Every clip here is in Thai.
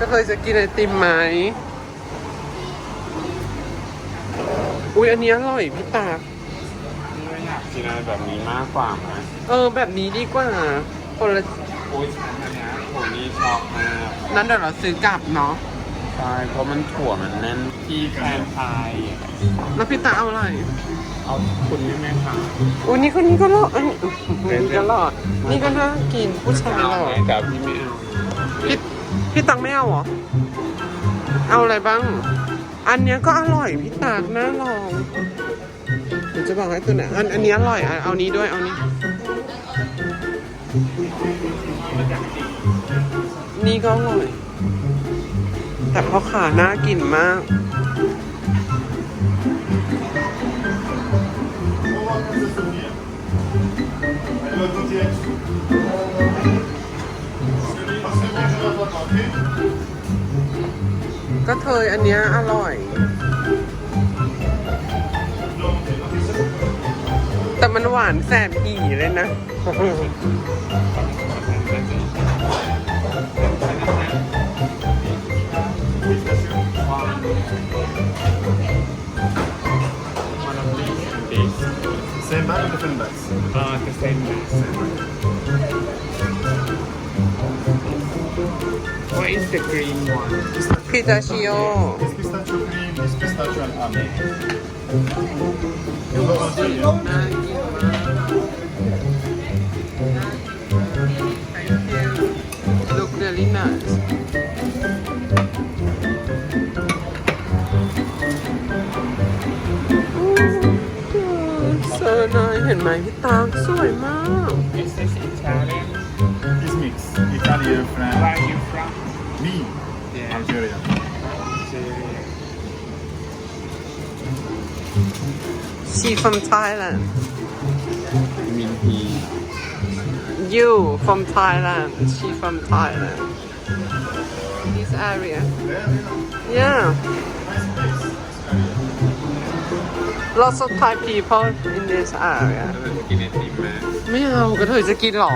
ก็เคยจะกินไอติมไหม อุ้ยอันนี้อร่อยพี่ตากนี่ไม่อยากกินอะไรแบบนี้มากกว่าไหมเออ แบบนี้ดีกว่าคนละโอ้ยฉันอันเนี้ยโหนี่ชอบมากนั้นเดี๋ยวเราซื้อกลับเนาะ ใช่เพราะมันถั่วมันแน่นที่แคนพายแล้วพี่ตาเอาอะไร เอาคุณนี่ไหมคะอุ้ยนี่คนนี้ก็หล่ออันนี่ก็หล่อนี่ก็น่ากินผู้ชายหล่อไหมแต่พี่ไม่เอา พี่ พี่ตังไม่เอาเหรอ เอาอะไรบ้าง อันเนี้ยก็อร่อยพี่ตากน่าลองเดี๋ยวจะบอกให้ตัวไหนอันอันนี้อร่อยอะเอานี้ด้วยเอานี้ นี่ก็อร่อย แต่พ่อขาน่ากินมาก ก็เทยอันเนี้ยอร่อย แต่มันหวานแสบหี่เลยนะวันละปีปี Same bag or different bags? เออจะเซ็นไหม What is the green one พิตาชิโอ This pistachio cream, this pistachio and almond. You go on to you. น่ากินมากน่ากินมาก Thank you Look really nice เซอร์นายเห็นไหมพี่ตากสวยมาก Is this Italian This mix, Italian, Where France. are you from Me, Yeah. Algeria. Algeria She from Thailand You Min he You from Thailand She from Thailand This area Yeah Lots of Thai people in this area กินไอติมไหมไม่เอาก็เธอจะกินเหรอ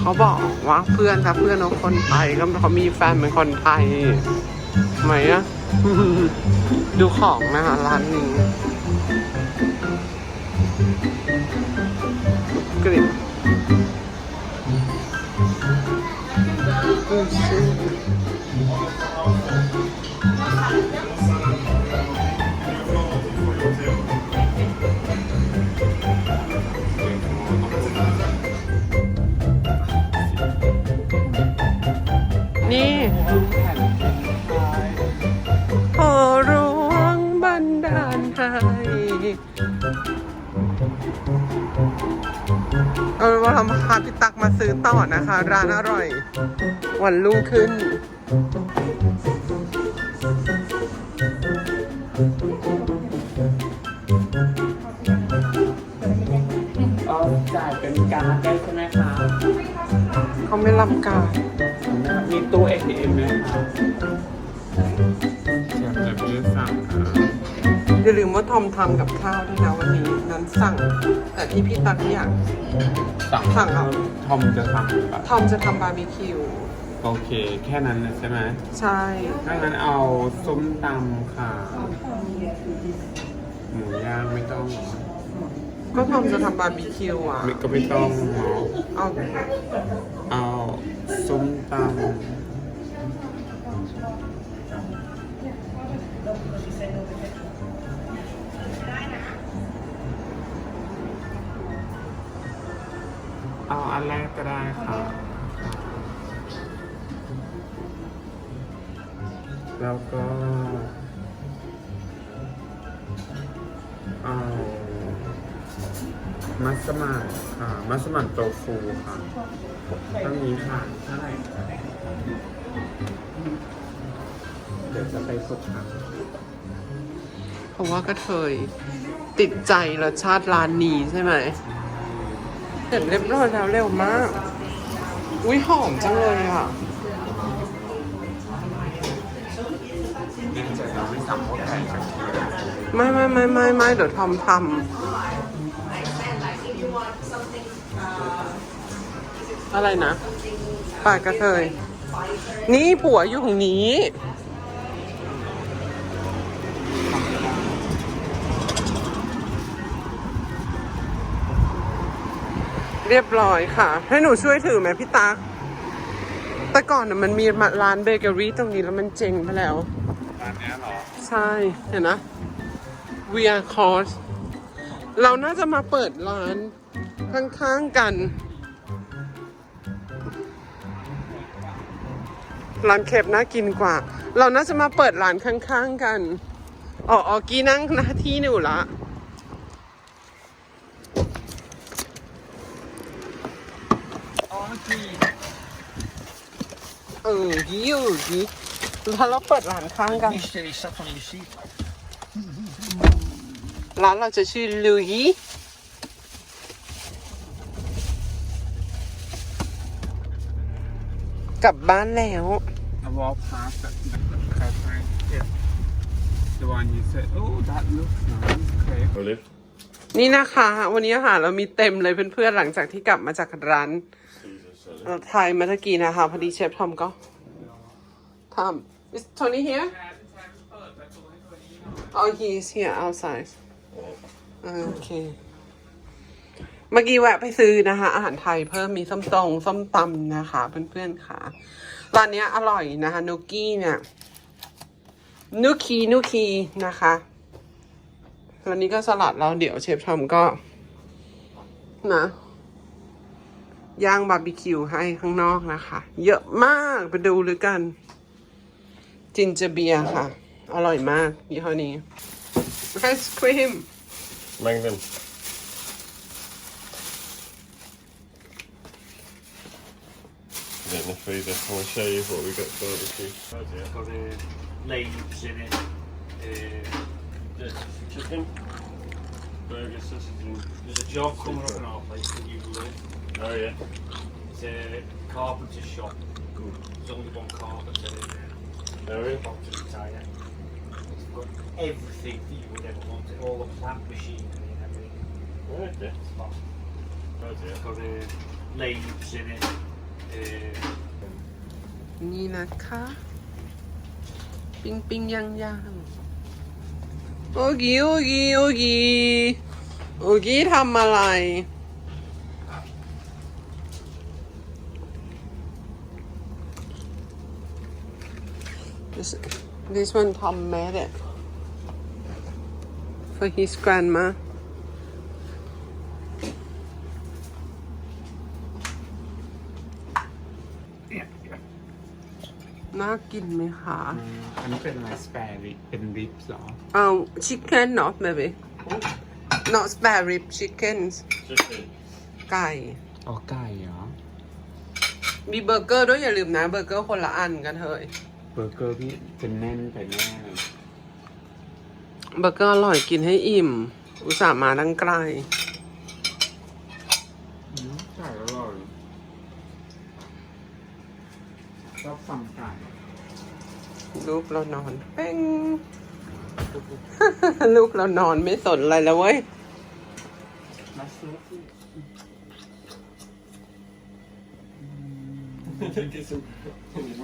เขาบอกว่าเพื่อนถ้าเพื่อนเขาคนไทยก็เขามีแฟนเป็นคนไทยไหมอะ ดูของนะคะร้านนี้กริบดูสินี่ เอาเป็นว่าเราพาพี่ตักมาซื้อต่อนะคะ ร้านอร่อย วันรุ่งขึ้นอ๋อจ่ายเป็นการ์ดได้ใช่ไหมคะเขาไม่รับการมีตู้ ATM ไหมคะอยากจะพี่สั่งค่ะ อย่าลืมว่าทอมทำกับข้าวด้วยนะวันนี้นั้นสั่ง แต่ที่พี่ตักอยากสั่งสั่งเอาทอมจะทำแบบทอมจะทำบาร์บีคิว โอเค แค่นั้นนะใช่ไหมใช่ถ้างั้นเอาส้มตำค่ะ หมูย่างไม่ต้องเหรอก็ทอมจะทำบาร์บีคิวอะไม่ก็ไม่ต้องเนาะเอาเอาส้มตำานแรกก็ได้ค่ะ แล้วก็เอามัสมั่นค่ะ มัสมั่นโตฟูค่ะต้องนี้ค่ะเท่าไหร่เดี๋ยวจะไปกดค่ะ เพราะว่ากระเทยติดใจรสชาติร้านนี้ใช่ไหม เสร็จเรียบร้อยแล้วเร็วมาก อุ้ยหอมจังเลยอะไม่ไก่กับเคียวไม่ไม่ไม่ไม่ไม่เดี๋ยวทอมทำอะไรนะปากกระเทย นี่ผัวอยู่ตรงนี้ เรียบร้อยค่ะ ให้หนูช่วยถือไหมพี่ตาแต่ก่อนน่ะมันมีร้านเบเกอรี่ตรงนี้แล้วมันเจ๊งไปแล้ว ร้านเนี้ยเหรอ ใช่ เห็นนะ We are course เราน่าจะมาเปิดร้านข้างๆกัน ร้านเคปน่ากินกว่า เราน่าจะมาเปิดร้านข้างๆกัน อ๋อออกี้นั่งหน้าที่หนูละ เออกี้อยู่กี้แล้วเราเปิดร้านข้างกันร้านเราจะชื่อลุยกลับบ้านแล้ว I walk past that cafe. Yeah. The one you said, oh, that looks nice. Okay. Olive. นี่นะคะ วันนี้อาหารเรามีเต็มเลยเพื่อนๆหลังจากที่กลับมาจากร้าน เราไทยมาตะกี้นะคะ พอดีเชฟทอมก็ทำ is Tony here oh he is here outside โอเค เมื่อกี้แวะไปซื้อนะคะ อาหารไทยเพิ่มมีส้มตรงส้มตำนะคะ เพื่อนๆค่ะร้านเนี้ยอร่อยนะคะนุกี้เนี่ยนุคีนุคีนะคะวันนี้ก็สลัดแล้วเดี๋ยวเชฟทอมก็ นะ ย่างบาร์บีคิวให้ข้างนอกนะคะ เยอะมากไปดูเลยกัน จินเจอร์เบียร์ค่ะ อร่อยมากยี่ห้อนี้ไอศครีม Magnum. Then the freezer. I want to show you what we got for barbecue. Oh dear. got uh, leaves in it. Uh, there's, Chicken. Burger, sausage and... there's a job coming up in our place that you live. Oh yeah. It's a carpenter's shop. Good. There's only one carpenter in there. Oh really? Bottom retire. It's got everything that you would ever want. All the plant machinery and everything. Oh okay. It's got, Oh dear. it's got uh, leaves in it. Uh, นี่นะคะ ปิ้งปิ้งย่างย่างโอกีโอกีโอกีโอกีทำอะไร this one Tom made it for his grandma น่ากินไหมคะอันนี้เป็นอะไรสเปริเป็นริบเหรอเอา chicken not maybe not spare rib chickens Chicken. ไก่ อ๋อไก่เหรอ มีเบอร์เกอร์ด้วยอย่าลืมนะ เบอร์เกอร์คนละอันกันเถอะ เบอร์เกอร์พี่จะแน่นไปแน่เลยเบอร์เกอร์อร่อยกินให้อิ่ม อุตส่าห์มาตั้งไกลอืมไก่อร่อยชอบฟังไก่ลูกเรานอนเป้ง ลูกเรานอนไม่สนอะไรแล้วเว้ย มาซื้อ Get some in his